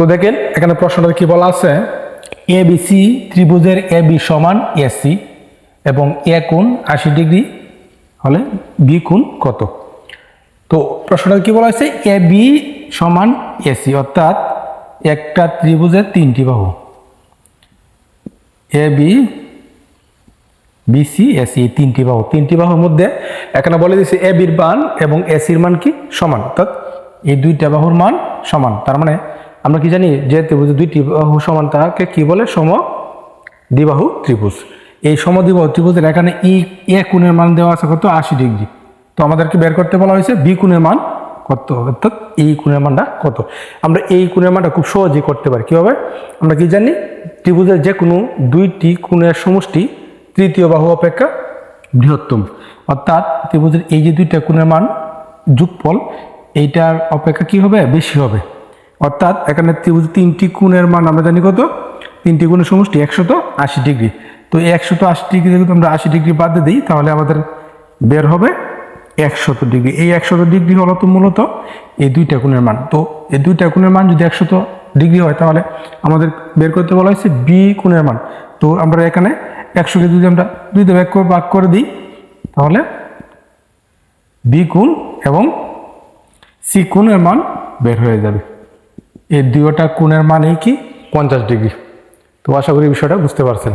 তো দেখেন, এখানে প্রশ্নটা কি বলা আছে? এ বি সি ত্রিভুজের এ বি সমান এসি এবং এ কোণ আশি ডিগ্রি হলে বি কোণ কত? তো প্রশ্নটা কি বলা হয়েছে? এ বি সমান এসি অর্থাৎ একটা ত্রিভুজের তিনটি বাহু। এ বি বিসি এসি এই তিনটি বাহু। তিনটি বাহুর মধ্যে এখানে বলে দিয়েছে এ বির মান এবং এসির মান কি? সমান। অর্থাৎ এই দুইটা বাহুর মান সমান। তার মানে আমরা কি জানি যে ত্রিভুজের দুইটি বাহু সমান তাকে কি বলে? সম দ্বিবাহু ত্রিভুজ। এই সমদ্বিবাহু ত্রিভুজের এখানে ই, এ কোণের মান দেওয়া আছে কত? আশি ডিগ্রি। তো আমাদেরকে বের করতে বলা হয়েছে বি কোণের মান কত? অর্থাৎ এই কোণের মানটা কত? আমরা এই কোণের মানটা খুব সহজেই করতে পারি। কীভাবে? আমরা কি জানি ত্রিভুজের যে কোনো দুইটি কোণের সমষ্টি তৃতীয় বাহু অপেক্ষা বৃহত্তম। অর্থাৎ ত্রিভুজের এই যে দুইটা কোণের মান যুগফল, এইটার অপেক্ষা কি হবে? বেশি হবে। অর্থাৎ এখানে তিনটি কোণের মান আমরা জানি কত? তিনটি কোণের সমষ্টি একশত আশি ডিগ্রি। তো একশত আশি ডিগ্রি যদি আমরা আশি ডিগ্রি বাদ দিই, তাহলে আমাদের বের হবে একশত ডিগ্রি। এই একশত ডিগ্রি হলো তো মূলত এই দুইটা কোণের মান। তো এই দুইটা কোণের মান যদি একশত ডিগ্রি হয়, তাহলে আমাদের বের করতে বলা হয়েছে বি কোণের মান। তো আমরা এখানে একশোকে যদি আমরা দুইটা ভাগ করে ভাগ করে দিই, তাহলে বি কোণ এবং সি কোণের মান বের হয়ে যাবে। এই দুয়োটা কোণের মানেই কি? পঞ্চাশ ডিগ্রি। তো আশা করি বিষয়টা বুঝতে পারছেন।